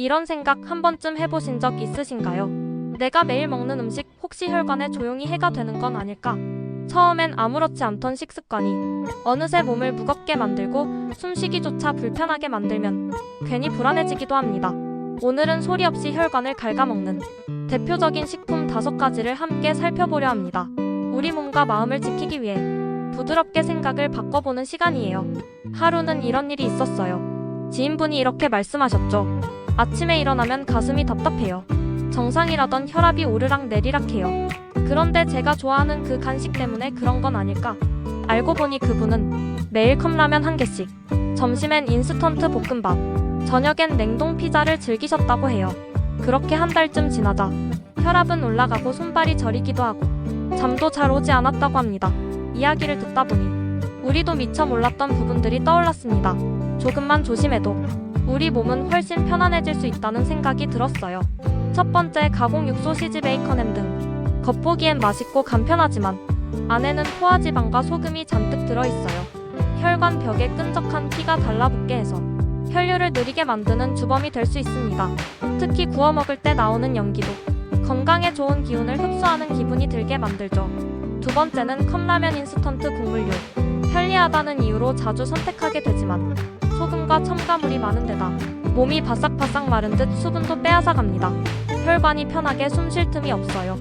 이런 생각 한 번쯤 해보신 적 있으신가요? 내가 매일 먹는 음식 혹시 혈관에 조용히 해가 되는 건 아닐까? 처음엔 아무렇지 않던 식습관이 어느새 몸을 무겁게 만들고 숨쉬기조차 불편하게 만들면 괜히 불안해지기도 합니다. 오늘은 소리 없이 혈관을 갉아먹는 대표적인 식품 다섯 가지를 함께 살펴보려 합니다. 우리 몸과 마음을 지키기 위해 부드럽게 생각을 바꿔보는 시간이에요. 하루는 이런 일이 있었어요. 지인분이 이렇게 말씀하셨죠. 아침에 일어나면 가슴이 답답해요. 정상이라던 혈압이 오르락 내리락 해요. 그런데 제가 좋아하는 그 간식 때문에 그런 건 아닐까? 알고 보니 그분은 매일 컵라면 한 개씩, 점심엔 인스턴트 볶음밥, 저녁엔 냉동 피자를 즐기셨다고 해요. 그렇게 한 달쯤 지나자 혈압은 올라가고 손발이 저리기도 하고 잠도 잘 오지 않았다고 합니다. 이야기를 듣다 보니 우리도 미처 몰랐던 부분들이 떠올랐습니다. 조금만 조심해도 우리 몸은 훨씬 편안해질 수 있다는 생각이 들었어요. 첫 번째 가공 육소 시즈 베이컨 햄 등 겉보기엔 맛있고 간편하지만 안에는 포화지방과 소금이 잔뜩 들어있어요. 혈관 벽에 끈적한 피가 달라붙게 해서 혈류를 느리게 만드는 주범이 될 수 있습니다. 특히 구워 먹을 때 나오는 연기도 건강에 좋은 기운을 흡수하는 기분이 들게 만들죠. 두 번째는 컵라면 인스턴트 국물류. 편리하다는 이유로 자주 선택하게 되지만 소금과 첨가물이 많은 데다 몸이 바싹바싹 마른 듯 수분도 빼앗아 갑니다. 혈관이 편하게 숨 쉴 틈이 없어요.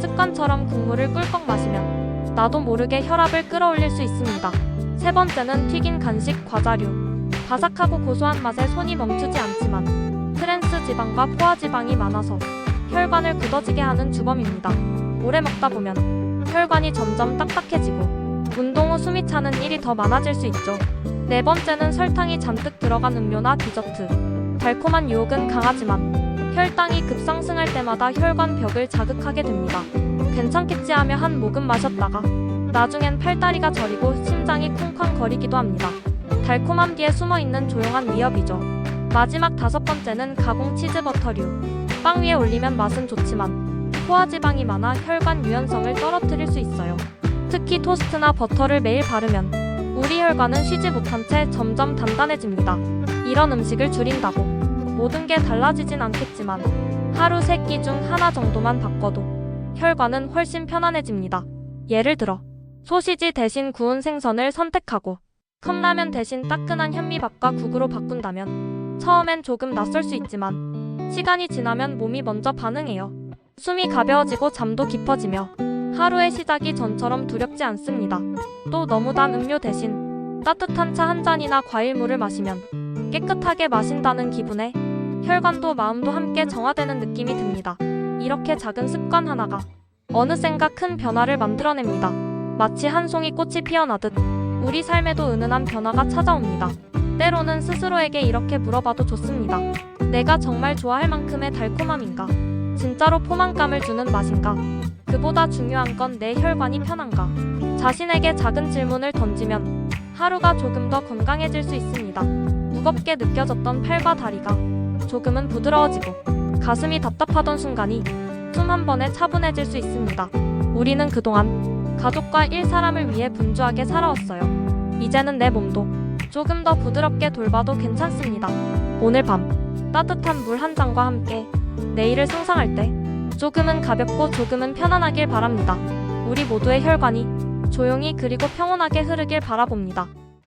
습관처럼 국물을 꿀꺽 마시면 나도 모르게 혈압을 끌어올릴 수 있습니다. 세 번째는 튀긴 간식 과자류. 바삭하고 고소한 맛에 손이 멈추지 않지만 트랜스 지방과 포화 지방이 많아서 혈관을 굳어지게 하는 주범입니다. 오래 먹다 보면 혈관이 점점 딱딱해지고 운동 후 숨이 차는 일이 더 많아질 수 있죠. 네 번째는 설탕이 잔뜩 들어간 음료나 디저트. 달콤한 유혹은 강하지만 혈당이 급상승할 때마다 혈관 벽을 자극하게 됩니다. 괜찮겠지 하며 한 모금 마셨다가 나중엔 팔다리가 저리고 심장이 쿵쾅거리기도 합니다. 달콤함 뒤에 숨어 있는 조용한 위협이죠. 마지막 다섯 번째는 가공 치즈 버터류. 빵 위에 올리면 맛은 좋지만 포화지방이 많아 혈관 유연성을 떨어뜨릴 수 있어요. 특히 토스트나 버터를 매일 바르면 우리 혈관은 쉬지 못한 채 점점 단단해집니다. 이런 음식을 줄인다고 모든 게 달라지진 않겠지만 하루 세 끼 중 하나 정도만 바꿔도 혈관은 훨씬 편안해집니다. 예를 들어 소시지 대신 구운 생선을 선택하고 컵라면 대신 따끈한 현미밥과 국으로 바꾼다면 처음엔 조금 낯설 수 있지만 시간이 지나면 몸이 먼저 반응해요. 숨이 가벼워지고 잠도 깊어지며 하루의 시작이 전처럼 두렵지 않습니다. 또 너무 단 음료 대신 따뜻한 차 한 잔이나 과일물을 마시면 깨끗하게 마신다는 기분에 혈관도 마음도 함께 정화되는 느낌이 듭니다. 이렇게 작은 습관 하나가 어느샌가 큰 변화를 만들어냅니다. 마치 한 송이 꽃이 피어나듯 우리 삶에도 은은한 변화가 찾아옵니다. 때로는 스스로에게 이렇게 물어봐도 좋습니다. 내가 정말 좋아할 만큼의 달콤함인가? 진짜로 포만감을 주는 맛인가? 그보다 중요한 건 내 혈관이 편한가? 자신에게 작은 질문을 던지면 하루가 조금 더 건강해질 수 있습니다. 무겁게 느껴졌던 팔과 다리가 조금은 부드러워지고 가슴이 답답하던 순간이 숨 한 번에 차분해질 수 있습니다. 우리는 그동안 가족과 일 사람을 위해 분주하게 살아왔어요. 이제는 내 몸도 조금 더 부드럽게 돌봐도 괜찮습니다. 오늘 밤 따뜻한 물 한 잔과 함께 내일을 상상할 때 조금은 가볍고 조금은 편안하길 바랍니다. 우리 모두의 혈관이 조용히 그리고 평온하게 흐르길 바라봅니다.